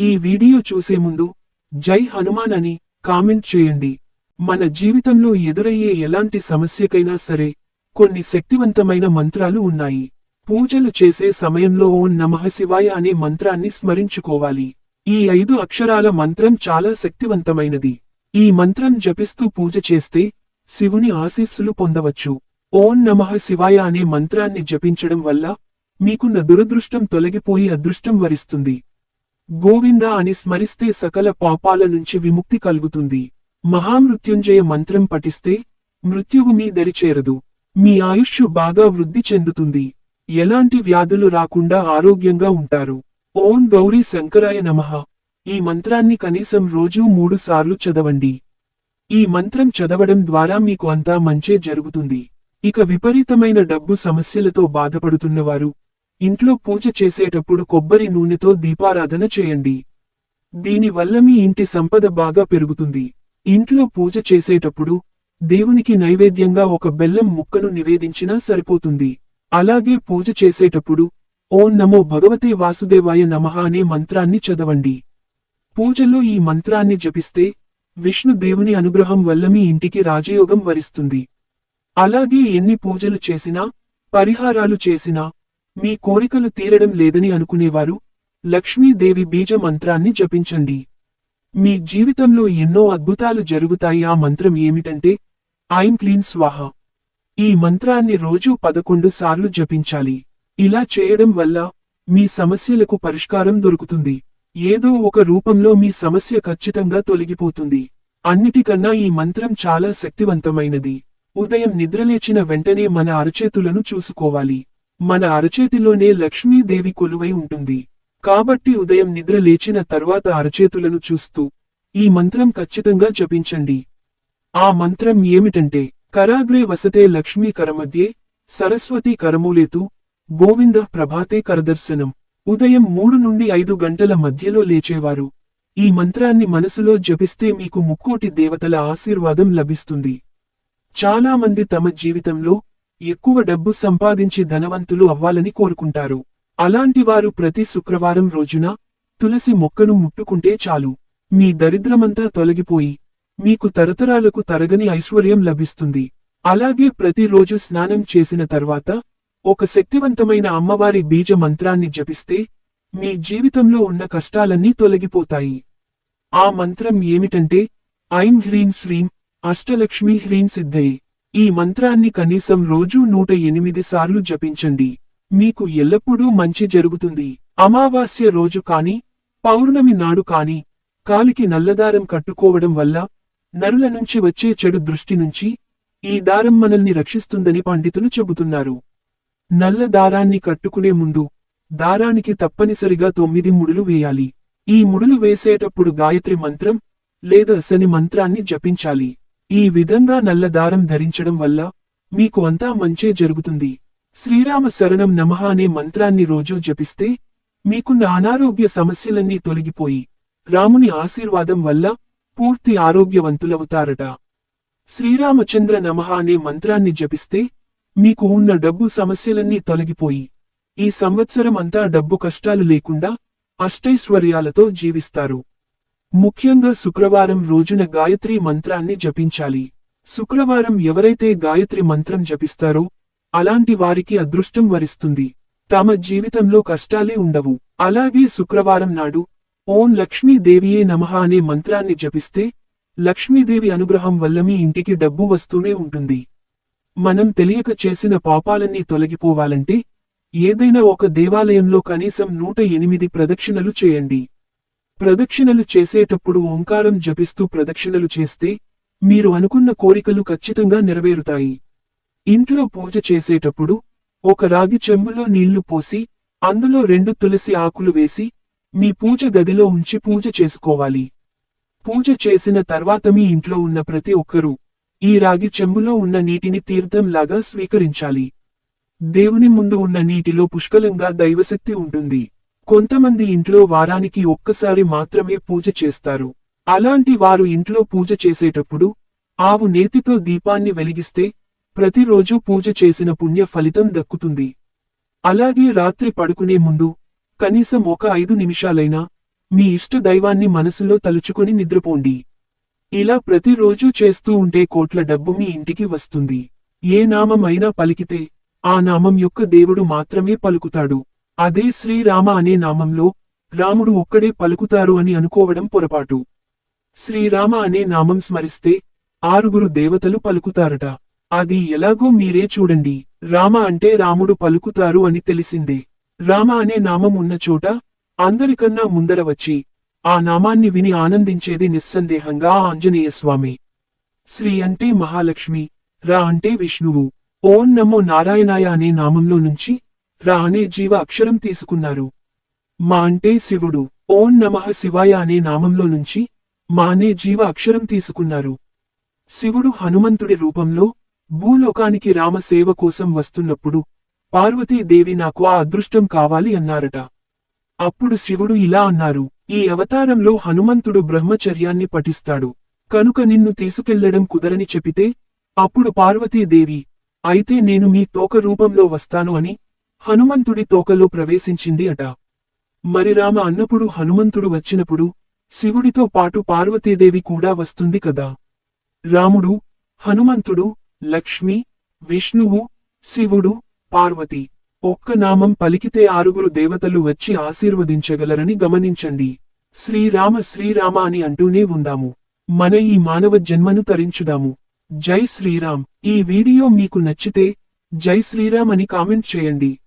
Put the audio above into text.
ఈ వీడియో చూసే ముందు జై హనుమాన్ అని కామెంట్ చేయండి. మన జీవితంలో ఎదురయ్యే ఎలాంటి సమస్యకైనా సరే కొన్ని శక్తివంతమైన మంత్రాలు ఉన్నాయి. పూజలు చేసే సమయంలో ఓం నమః శివాయ అనే మంత్రాన్ని స్మరించుకోవాలి. ఈ ఐదు అక్షరాల మంత్రం చాలా శక్తివంతమైనది. ఈ మంత్రం జపిస్తూ పూజ చేస్తే శివుని ఆశీస్సులు పొందవచ్చు. ఓం నమః శివాయ అనే మంత్రాన్ని జపించడం వల్ల మీకున్న దురదృష్టం తొలగిపోయి అదృష్టం వరిస్తుంది. గోవింద అని స్మరిస్తే సకల పాపాల నుంచి విముక్తి కలుగుతుంది. మహామృత్యుంజయ మంత్రం పఠిస్తే మృత్యువు మీ దరిచేరదు మీ ఆయుష్ బాగా వృద్ధి చెందుతుంది. ఎలాంటి వ్యాధులు రాకుండా ఆరోగ్యంగా ఉంటారు. ఓం గౌరీ శంకరాయ నమః. ఈ మంత్రాన్ని కనీసం రోజూ మూడు సార్లు చదవండి. ఈ మంత్రం చదవడం ద్వారా మీకు అంతా మంచే జరుగుతుంది. ఇక విపరీతమైన డబ్బు సమస్యలతో బాధపడుతున్నవారు ఇంట్లో పూజ చేసేటప్పుడు కొబ్బరి నూనెతో దీపారాధన చేయండి. దీనివల్ల మీ ఇంటి సంపద బాగా పెరుగుతుంది. ఇంట్లో పూజ చేసేటప్పుడు దేవునికి నైవేద్యంగా ఒక బెల్లం ముక్కను నివేదించినా సరిపోతుంది. అలాగే పూజ చేసేటప్పుడు ఓం నమో భగవతే వాసుదేవాయ నమః అనే మంత్రాన్ని చదవండి. పూజలో ఈ మంత్రాన్ని జపిస్తే విష్ణు దేవుని అనుగ్రహం వల్ల మీ ఇంటికి రాజయోగం వరిస్తుంది. అలాగే ఎన్ని పూజలు చేసినా పరిహారాలు చేసినా మీ కోరికలు తీరడం లేదని అనుకునేవారు లక్ష్మీదేవి బీజ మంత్రాన్ని జపించండి. మీ జీవితంలో ఎన్నో అద్భుతాలు జరుగుతాయి. ఆ మంత్రం ఏమిటంటే ఐం క్లీన్ స్వాహ. ఈ మంత్రాన్ని రోజూ పదకొండు సార్లు జపించాలి. ఇలా చేయడం వల్ల మీ సమస్యలకు పరిష్కారం దొరుకుతుంది. ఏదో ఒక రూపంలో మీ సమస్య ఖచ్చితంగా తొలగిపోతుంది. అన్నిటికన్నా ఈ మంత్రం చాలా శక్తివంతమైనది. ఉదయం నిద్రలేచిన వెంటనే మన అరచేతులను చూసుకోవాలి. మన అరచేతిలోనే లక్ష్మీదేవి కొలువై ఉంటుంది. కాబట్టి ఉదయం నిద్ర లేచిన తర్వాత అరచేతులను చూస్తూ ఈ మంత్రం ఖచ్చితంగా జపించండి. ఆ మంత్రం ఏమిటంటే కరాగ్రే వసతే లక్ష్మీ కరమధ్యే సరస్వతి కరమూలేతు గోవింద ప్రభాతే కరదర్శనం. ఉదయం మూడు నుండి ఐదు గంటల మధ్యలో లేచేవారు. ఈ మంత్రాన్ని మనసులో జపిస్తే మీకు ముక్కోటి దేవతల ఆశీర్వాదం లభిస్తుంది. చాలా మంది తమ జీవితంలో ఎక్కువ డబ్బు సంపాదించి ధనవంతులు అవ్వాలని కోరుకుంటారు. అలాంటి వారు ప్రతి శుక్రవారం రోజున తులసి మొక్కను ముట్టుకుంటే చాలు. మీ దరిద్రమంతా తొలగిపోయి మీకు తరతరాలకు తరగని ఐశ్వర్యం లభిస్తుంది. అలాగే ప్రతిరోజు స్నానం చేసిన తర్వాత ఒక శక్తివంతమైన అమ్మవారి బీజ మంత్రాన్ని జపిస్తే మీ జీవితంలో ఉన్న కష్టాలన్నీ తొలగిపోతాయి. ఆ మంత్రం ఏమిటంటే ఐం హ్రీం శ్రీం అష్టలక్ష్మి హ్రీం సిద్ధయే ఈ మంత్రాన్ని కనీసం రోజూ నూట ఎనిమిది సార్లు జపించండి. మీకు ఎల్లప్పుడూ మంచి జరుగుతుంది. అమావాస్య రోజు కాని పౌర్ణమి నాడు కాని కాలికి నల్లదారం కట్టుకోవడం వల్ల నరుల నుంచి వచ్చే చెడు దృష్టి నుంచి ఈ దారం మనల్ని రక్షిస్తుందని పండితులు చెబుతున్నారు. నల్ల దారాన్ని కట్టుకునే ముందు దారానికి తప్పనిసరిగా తొమ్మిది ముడులు వేయాలి. ఈ ముడులు వేసేటప్పుడు గాయత్రి మంత్రం లేదా శని మంత్రాన్ని జపించాలి. ఈ విధంగా నల్ల దారం ధరించడం వల్ల మీకు అంతా మంచే జరుగుతుంది. శ్రీరామ శరణం నమః అనే మంత్రాన్ని రోజూ జపిస్తే మీకున్న అనారోగ్య సమస్యలన్నీ తొలగిపోయి రాముని ఆశీర్వాదం వల్ల పూర్తి ఆరోగ్యవంతులవుతారట. శ్రీరామచంద్ర నమః అనే మంత్రాన్ని జపిస్తే మీకు ఉన్న డబ్బు సమస్యలన్నీ తొలగిపోయి ఈ సంవత్సరం అంతా డబ్బు కష్టాలు లేకుండా అష్టైశ్వర్యాలతో జీవిస్తారు. ముఖ్యంగా శుక్రవారం రోజున గాయత్రి మంత్రాన్ని జపించాలి. శుక్రవారం ఎవరైతే గాయత్రి మంత్రం జపిస్తారో అలాంటి వారికి అదృష్టం వరిస్తుంది. తమ జీవితంలో కష్టాలే ఉండవు. అలాగే శుక్రవారం నాడు ఓం లక్ష్మీదేవియే నమః అనే మంత్రాన్ని జపిస్తే లక్ష్మీదేవి అనుగ్రహం వల్ల మీ ఇంటికి డబ్బు వస్తూనే ఉంటుంది. మనం తెలియక చేసిన పాపాలన్నీ తొలగిపోవాలంటే ఏదైనా ఒక దేవాలయంలో కనీసం నూట ఎనిమిది ప్రదక్షిణలు చేయండి. ప్రదక్షిణలు చేసేటప్పుడు ఓంకారం జపిస్తూ ప్రదక్షిణలు చేస్తే మీరు అనుకున్న కోరికలు ఖచ్చితంగా నెరవేరుతాయి. ఇంట్లో పూజ చేసేటప్పుడు ఒక రాగి చెంబులో నీళ్ళు పోసి అందులో రెండు తులసి ఆకులు వేసి మీ పూజ గదిలో ఉంచి పూజ చేసుకోవాలి. పూజ చేసిన తర్వాత మీ ఇంట్లో ఉన్న ప్రతి ఒక్కరూ ఈ రాగి చెంబులో ఉన్న నీటిని తీర్థంలాగా స్వీకరించాలి. దేవుని ముందు ఉన్న నీటిలో పుష్కలంగా దైవశక్తి ఉంటుంది. కొంతమంది ఇంట్లో వారానికి ఒక్కసారి మాత్రమే పూజ చేస్తారు. అలాంటి వారు ఇంట్లో పూజ చేసేటప్పుడు ఆవు నేతితో దీపాన్ని వెలిగిస్తే ప్రతిరోజు పూజ చేసిన పుణ్య ఫలితం దక్కుతుంది. అలాగే రాత్రి పడుకునే ముందు కనీసం ఒక ఐదు నిమిషాలైనా మీ ఇష్ట దైవాన్ని మనసులో తలుచుకొని నిద్రపోండి. ఇలా ప్రతిరోజూ చేస్తూ ఉంటే కోట్ల డబ్బు మీ ఇంటికి వస్తుంది. ఏ నామం అయినా పలికితే ఆ నామం యొక్క దేవుడు మాత్రమే పలుకుతాడు. అదే శ్రీరామ అనే నామంలో రాముడు ఒక్కడే పలుకుతారు అని అనుకోవడం పొరపాటు. శ్రీరామ అనే నామం స్మరిస్తే ఆరుగురు దేవతలు పలుకుతారట. అది ఎలాగో మీరే చూడండి. రామ అంటే రాముడు పలుకుతారు అని తెలిసిందే. రామ అనే నామం ఉన్న చోట అందరికన్నా ముందర వచ్చి ఆ నామాన్ని విని ఆనందించేది నిస్సందేహంగా ఆంజనేయస్వామి. శ్రీ అంటే మహాలక్ష్మి రా అంటే విష్ణువు. ఓం నమో నారాయణాయ అనే నామంలో నుంచి రా అనే జీవ అక్షరం తీసుకున్నారు. మా అంటే శివుడు. ఓం నమః శివాయ అనే నామంలో నుంచి మా అనే జీవ అక్షరం తీసుకున్నారు. శివుడు హనుమంతుడి రూపంలో భూలోకానికి రామ సేవ కోసం వస్తున్నప్పుడు పార్వతీదేవి నాకు ఆ అదృష్టం కావాలి అన్నారట. అప్పుడు శివుడు ఇలా అన్నారు. ఈ అవతారంలో హనుమంతుడు బ్రహ్మచర్యాన్ని పఠిస్తాడు. కనుక నిన్ను తీసుకెళ్ళడం కుదరని చెపితే అప్పుడు పార్వతీదేవి అయితే నేను మీ తోక రూపంలో వస్తాను అని హనుమంతుడి తోకలో ప్రవేశించింది అట. మరి రామ అన్నప్పుడు హనుమంతుడు వచ్చినప్పుడు శివుడితో పాటు పార్వతీదేవి కూడా వస్తుంది కదా. రాముడు హనుమంతుడు లక్ష్మి విష్ణువు శివుడు పార్వతి ఒక్క నామం పలికితే ఆరుగురు దేవతలు వచ్చి ఆశీర్వదించగలరని గమనించండి. శ్రీరామ శ్రీరామ అని అంటూనే ఉందాము. మన ఈ మానవ జన్మను తరించుదాము. జై శ్రీరామ్. ఈ వీడియో మీకు నచ్చితే జై శ్రీరామ్ అని కామెంట్ చేయండి.